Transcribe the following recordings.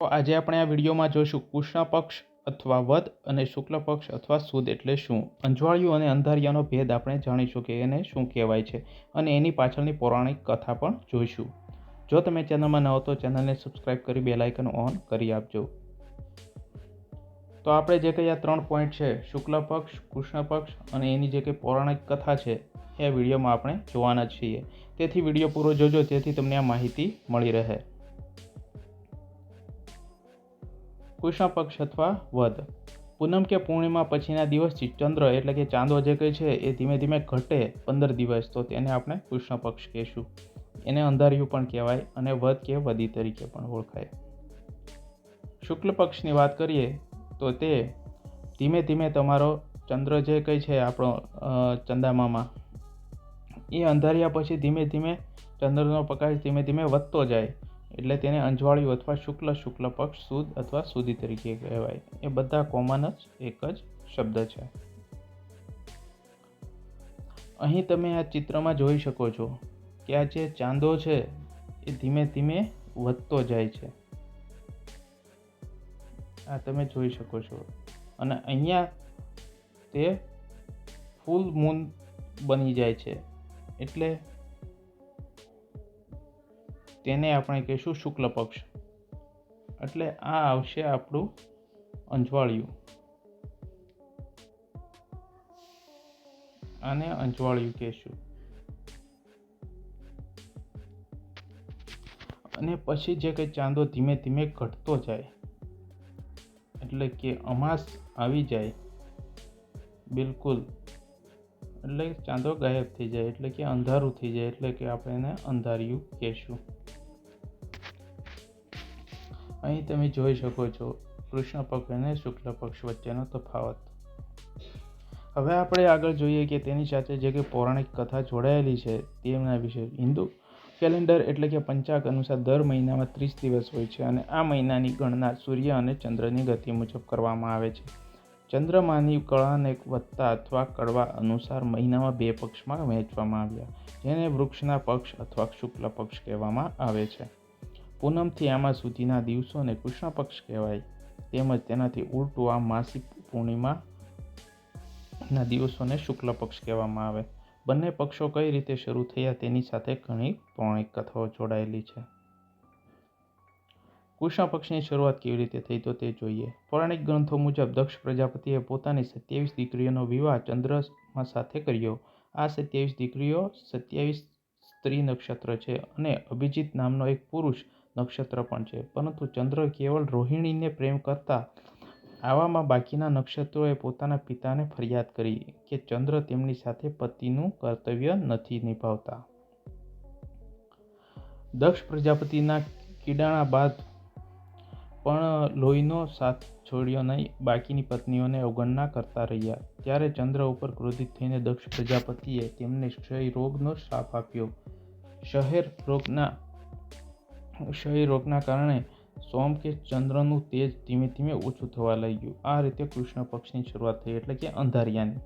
તો આજે આપણે આ વિડીયોમાં જોઈશું કૃષ્ણ પક્ષ અથવા વદ અને શુક્લ પક્ષ અથવા સુદ એટલે શું? અંજવાળિયું અને અંધારિયાનો ભેદ આપણે જાણીશું કે એને શું કહેવાય છે અને એની પાછળની પૌરાણિક કથા પણ જોઈશું. જો તમે ચેનલમાં ન હો તો ચેનલને સબસ્ક્રાઇબ કરી બે લાઇકન ઓન કરી આપજો. તો આપણે જે કંઈ આ ત્રણ પોઈન્ટ છે, શુક્લ પક્ષ કૃષ્ણ પક્ષ અને એની જે કંઈ પૌરાણિક કથા છે, એ વિડીયોમાં આપણે જોવાના છીએ. તેથી વીડિયો પૂરો જોજો, જેથી તમને આ માહિતી મળી રહે. કૃષ્ણ પક્ષ અથવા વધ પૂનમ કે પૂર્ણિમા પછીના દિવસથી ચંદ્ર એટલે કે ચાંદો જે કંઈ છે એ ધીમે ધીમે ઘટે પંદર દિવસ, તો તેને આપણે કૃષ્ણ પક્ષ કહીશું. એને અંધારિયું પણ કહેવાય અને વધ કે વધી તરીકે પણ ઓળખાય. શુક્લ પક્ષની વાત કરીએ, તો તે ધીમે ધીમે તમારો ચંદ્ર જે કંઈ છે આપણો ચંદામામાં, એ અંધાર્યા પછી ધીમે ધીમે ચંદ્રનો પ્રકાશ ધીમે ધીમે વધતો જાય. એટલે તેને અંજવાળિયું અથવા શુક્લ શુક્લ પક્ષ સુદ અથવા સુધી તરીકે કહેવાય. એ બધા કોમન જ, એક જ શબ્દ છે. અહીં તમે આ ચિત્રમાં જોઈ શકો છો કે આ જે ચાંદો છે એ ધીમે ધીમે વધતો જાય છે. આ તમે જોઈ શકો છો. અને અહીંયા તે ફૂલ મૂન બની જાય છે. એટલે તેને આપણે કહીશું શુક્લ પક્ષ. એટલે આ આવશે આપણું અંજવાળિયું. આને અંજવાળિયું કહેશું. અને પછી જે કંઈ ચાંદો ધીમે ધીમે ઘટતો જાય, એટલે કે અમાસ આવી જાય, બિલકુલ એટલે ચાંદો ગાયબ થઈ જાય, એટલે કે અંધારું થઈ જાય, એટલે કે આપણે એને અંધાર્યું કહેશું. અહીં તમે જોઈ શકો છો, કૃષ્ણ પક્ષ અને શુક્લ પક્ષ વચ્ચેનો તફાવત. હવે આપણે આગળ જોઈએ કે તેની સાથે જે કે પૌરાણિક કથા જોડાયેલી છે, તેમના વિશે. હિન્દુ કેલેન્ડર એટલે કે પંચાગ અનુસાર દર મહિનામાં ત્રીસ દિવસ હોય છે અને આ મહિનાની ગણના સૂર્ય અને ચંદ્રની ગતિ મુજબ કરવામાં આવે છે. ચંદ્રમાની કળાને વધતા અથવા કડવા અનુસાર મહિનામાં બે પક્ષમાં વહેંચવામાં આવ્યા, જેને વૃક્ષના પક્ષ અથવા શુક્લ પક્ષ કહેવામાં આવે છે. પૂનમથી આમાં સુધીના દિવસોને કૃષ્ણ પક્ષ કહેવાય. તેમજ તેનાથી ઉલટું આ માસિક પૂર્ણિમાના દિવસોને શુક્લ પક્ષ કહેવામાં આવે. બંને પક્ષો કઈ રીતે શરૂ થયા તેની સાથે ઘણી પૌરાણિક કથાઓ જોડાયેલી છે. કૃષ્ણ પક્ષની શરૂઆત કેવી રીતે થઈ તો તે જોઈએ. પૌરાણિક ગ્રંથો મુજબ દક્ષ પ્રજાપતિએ પોતાની સત્યાવીસ દીકરીઓનો વિવાહ ચંદ્રમા સાથે કર્યો. આ સત્યાવીસ દીકરીઓ સત્યાવીસ સ્ત્રી નક્ષત્ર છે અને અભિજીત નામનો એક પુરુષ નક્ષત્ર પણ છે. પરંતુ ચંદ્ર કેવળ રોહિણીને પ્રેમ કરતા આવામાં બાકીના નક્ષત્રોએ પોતાના પિતાને ફરિયાદ કરી કે ચંદ્ર તેમની સાથે પતિનું કર્તવ્ય નથી નિભાવતા. દક્ષ પ્રજાપતિના કીડાણા બાદ પણ લોહીનો સાથ છોડ્યો નહીં. બાકીની પત્નીઓને અવગણના કરતા રહ્યા. ત્યારે ચંદ્ર ઉપર ક્રોધિત થઈને દક્ષ પ્રજાપતિએ તેમને ક્ષય રોગનો શ્રાપ આપ્યો. શહેર રોગના, ક્ષય રોગના કારણે સોમ કે ચંદ્રનું તેજ ધીમે ધીમે ઓછું થવા લાગ્યું. આ રીતે કૃષ્ણ પક્ષની શરૂઆત થઈ એટલે કે અંધારિયાની.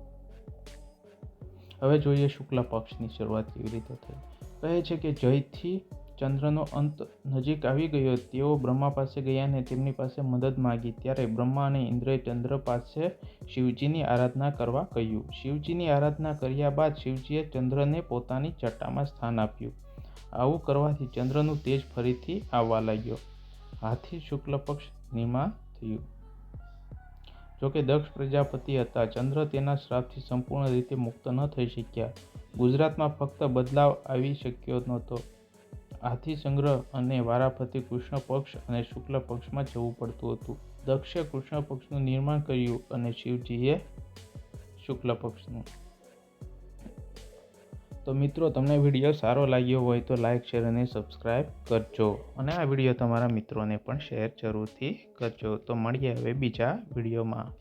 હવે જોઈએ શુક્લ પક્ષની શરૂઆત કેવી રીતે થઈ. કહે છે કે જયથી ચંદ્રનો અંત નજીક આવી ગયો. તેઓ બ્રહ્મા પાસે ગયા અને તેમની પાસે મદદ માગી. ત્યારે બ્રહ્મા અને ઇન્દ્રએ ચંદ્ર પાસે શિવજીની આરાધના કરવા કહ્યું. શિવજીની આરાધના કર્યા બાદ શિવજીએ ચંદ્રને પોતાની ચટ્ટામાં સ્થાન આપ્યું. આવું કરવાથી ચંદ્રનું તેજ ફરીથી આવવા લાગ્યો. હાથી શુક્લ પક્ષ નિમા થયું. જોકે દક્ષ પ્રજાપતિ હતા. ચંદ્ર તેના શ્રાપથી સંપૂર્ણ રીતે મુક્ત ન થઈ શક્યા. ગુજરાતમાં ફક્ત બદલાવ આવી શક્યો નહોતો. હાથી સંગ્રહ અને વારાફરતી કૃષ્ણ પક્ષ અને શુક્લ પક્ષમાં જવું પડતું હતું. દક્ષે કૃષ્ણ પક્ષનું નિર્માણ કર્યું અને શિવજીએ શુક્લ પક્ષનું. તો મિત્રો, તમને વીડિયો સારો લાગ્યો હોય તો લાઇક શેર અને સબસ્ક્રાઈબ કરજો. અને આ વીડિયો તમારા મિત્રોને પણ શેર જરૂરથી કરજો. તો મળીએ હવે બીજા વિડીયોમાં.